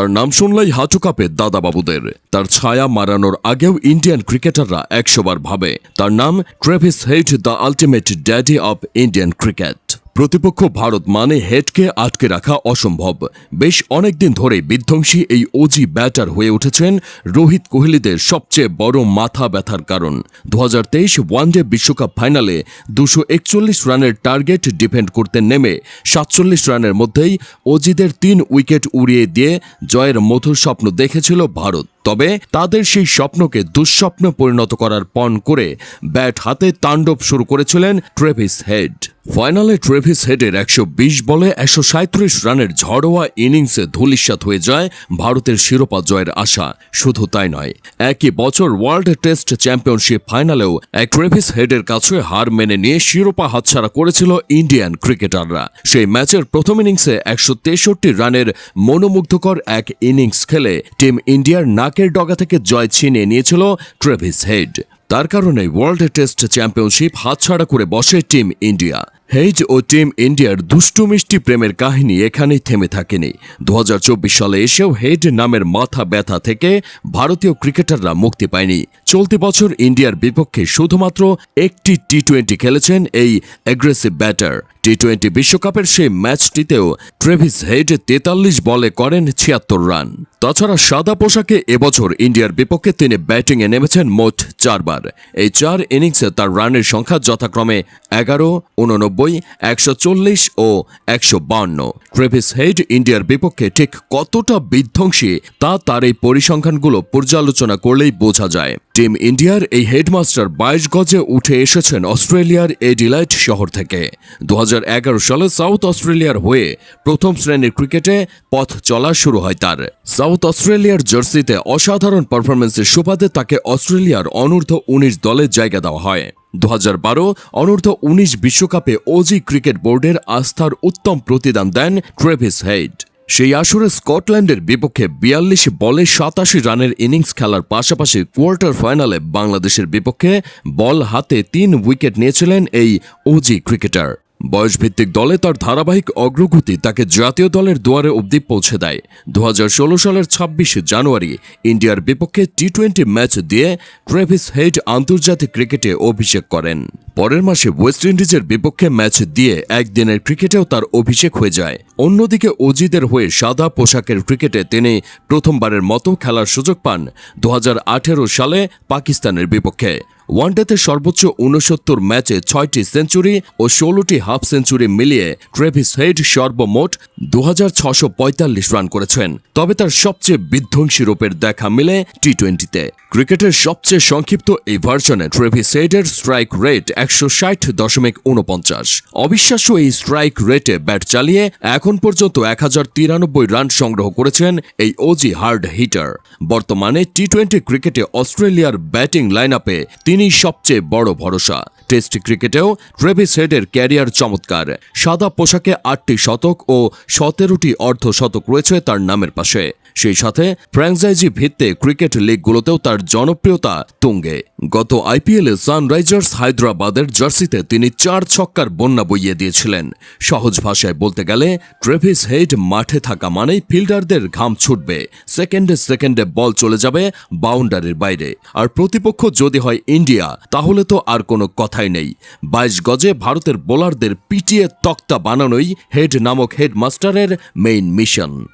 তার নাম শুনলেই হাঁটু কাঁপে দাদাবাবুদের। তার ছায়া মারানোর আগেও ইন্ডিয়ান ক্রিকেটাররা একশোবার ভাবে। তার নাম Travis Head, the ultimate daddy of Indian cricket. প্রতিপক্ষ ভারত মানে হেডকে আটকে রাখা অসম্ভব। বেশ অনেকদিন ধরে বিধ্বংসী এই ওজি ব্যাটার হয়ে উঠেছেন রোহিত কোহলিদের সবচেয়ে বড় মাথা ব্যথার কারণ। দু হাজার তেইশ ওয়ানডে বিশ্বকাপ ফাইনালে দুশো রানের টার্গেট ডিফেন্ড করতে নেমে সাতচল্লিশ রানের মধ্যেই অজিদের তিন উইকেট উড়িয়ে দিয়ে জয়ের মধুর স্বপ্ন দেখেছিল ভারত। তবে তাদের সেই স্বপ্নকে দুঃস্বপ্ন পরিণত করার পণ করে ব্যাট হাতে তাণ্ডব শুরু করেছিলেন ট্রেভিস হেড। ফাইনালে ট্রেভিস হেডের একশো বিশ বলে একশো রানের ঝড়োয়া ইনিংসে ধুলিস্বাত হয়ে যায় ভারতের শিরোপা জয়ের আশা। শুধু তাই নয়, একই বছর ওয়ার্ল্ড টেস্ট চ্যাম্পিয়নশিপ ফাইনালেও এক ট্রেভিস হেডের কাছে হার মেনে নিয়ে শিরোপা হাতছাড়া করেছিল ইন্ডিয়ান ক্রিকেটাররা। সেই ম্যাচের প্রথম ইনিংসে একশো তেষট্টি রানের মনোমুগ্ধকর এক ইনিংস খেলে টিম ইন্ডিয়ার নাকের ডগা থেকে জয় ছিনিয়ে নিয়েছিল ট্রেভিস হেড। তার কারণে ওয়ার্ল্ড টেস্ট চ্যাম্পিয়নশিপ হাতছাড়া করে বসে টিম ইন্ডিয়া। হেজ ও টিম ইন্ডিয়ার দুষ্টু মিষ্টি প্রেমের কাহিনী এখানেই থেমে থাকেনি। দু হাজার চব্বিশ সালে এসেও হেড নামের মাথা ব্যথা থেকে ভারতীয় ক্রিকেটাররা মুক্তি পায়নি। চলতি বছর ইন্ডিয়ার বিপক্ষে শুধুমাত্র একটি টি টোয়েন্টি খেলেছেন এই অ্যাগ্রেসিভ ব্যাটার টি টোয়েন্টি বিশ্বকাপের সেই ম্যাচটিতেও ট্রেভিস হেড তেতাল্লিশ বলে করেন ছিয়াত্তর রান। তাছাড়া সাদা পোশাকে এবছর ইন্ডিয়ার বিপক্ষে তিনি ব্যাটিংয়ে নেমেছেন মোট চারবার। এই চার ইনিংসে তার রানের সংখ্যা যথাক্রমে এগারো, উননব্বই, একশো চল্লিশ ও একশো বান্ন ট্রেভিস হেড ইন্ডিয়ার বিপক্ষে ঠিক কতটা বিধ্বংসী তা তার এই পরিসংখ্যানগুলো পর্যালোচনা করলেই বোঝা যায়। টিম ইন্ডিয়ার এই হেডমাস্টার বাইশ গজে উঠে এসেছেন অস্ট্রেলিয়ার এডিলাইট শহর থেকে। দু হাজার এগারো সালে সাউথ অস্ট্রেলিয়ার হয়ে প্রথম শ্রেণির ক্রিকেটে পথ চলা শুরু হয় তার। সাউথ অস্ট্রেলিয়ার জার্সিতে অসাধারণ পারফরমেন্সের সুবাদে তাকে অস্ট্রেলিয়ার অনূর্ধ্ব উনিশ দলে জায়গা দেওয়া হয়। দু হাজার বারো অনূর্ধ্ব উনিশ বিশ্বকাপে ওজি ক্রিকেট বোর্ডের আস্থার উত্তম প্রতিদান দেন ট্রেভিস হেড সেই আসরে স্কটল্যান্ডের বিপক্ষে বিয়াল্লিশ বলে সাতাশি রানের ইনিংস খেলার পাশাপাশি কোয়ার্টার ফাইনালে বাংলাদেশের বিপক্ষে বল হাতে তিন উইকেট নিয়েছিলেন এই ওজি ক্রিকেটার। বয়সভিত্তিক দলে তার ধারাবাহিক অগ্রগতি তাকে জাতীয় দলের দুয়ারে অবধি পৌঁছে দেয়। দু হাজার ষোলো সালের ছাব্বিশে জানুয়ারি ইন্ডিয়ার বিপক্ষে টি টোয়েন্টি ম্যাচ দিয়ে ট্রেভিস হেড আন্তর্জাতিক ক্রিকেটে অভিষেক করেন। পরের মাসে ওয়েস্ট ইন্ডিজের বিপক্ষে ম্যাচ দিয়ে একদিনের ক্রিকেটেও তার অভিষেক হয়ে যায়। অন্যদিকে অজিদের হয়ে সাদা পোশাকের ক্রিকেটে তিনি প্রথমবারের মতো খেলার সুযোগ পান দু হাজার আঠেরো সালে পাকিস্তানের বিপক্ষে। ওয়ানডেতে সর্বোচ্চ উনসত্তর ম্যাচে ছয়টি সেঞ্চুরি ও ষোলোটি হাফ সেঞ্চুরি মিলিয়ে ট্রেভিস হেড সর্বমোট দু রান করেছেন। তবে তার সবচেয়ে বিধ্বংসী রূপের দেখা মিলে টি টোয়েন্টিতে। ক্রিকেটের সবচেয়ে সংক্ষিপ্ত এই ভার্সনে ট্রেভিস হেডের স্ট্রাইক রেট একশো ষাট দশমিক উনপঞ্চাশ অবিশ্বাস্য এই স্ট্রাইক রেটে ব্যাট চালিয়ে এখন পর্যন্ত এক তিরানব্বই রান সংগ্রহ করেছেন এই ওজি হার্ড হিটার বর্তমানে টি টোয়েন্টি ক্রিকেটে অস্ট্রেলিয়ার ব্যাটিং লাইন আপে তিনি সবচেয়ে বড় ভরসা। টেস্ট ক্রিকেটেও ট্রেভিস হেডের ক্যারিয়ার চমৎকার। সাদা পোশাকে আটটি শতক ও সতেরোটি অর্ধ শতক রয়েছে তার নামের পাশে। সেই সাথে ফ্র্যাঞ্চাইজি ভিত্তে ক্রিকেট লিগগুলোতেও তার জনপ্রিয়তা তুঙ্গে। গত আইপিএলে সানরাইজার্স হায়দ্রাবাদের জার্সিতে তিনি চার ছক্কার বন্যা বইয়ে দিয়েছিলেন। সহজ ভাষায় বলতে গেলে ট্রেভিস হেড মাঠে থাকা মানেই ফিল্ডারদের ঘাম ছুটবে। সেকেন্ডে সেকেন্ডে বল চলে যাবে বাউন্ডারির বাইরে। আর প্রতিপক্ষ যদি হয় ইন্ডিয়া, তাহলে তো আর কোনো কথাই নেই। বাইশ গজে ভারতের বোলারদের পিটিয়ে তক্তা বানানোই হেড নামক হেডমাস্টারের মেইন মিশন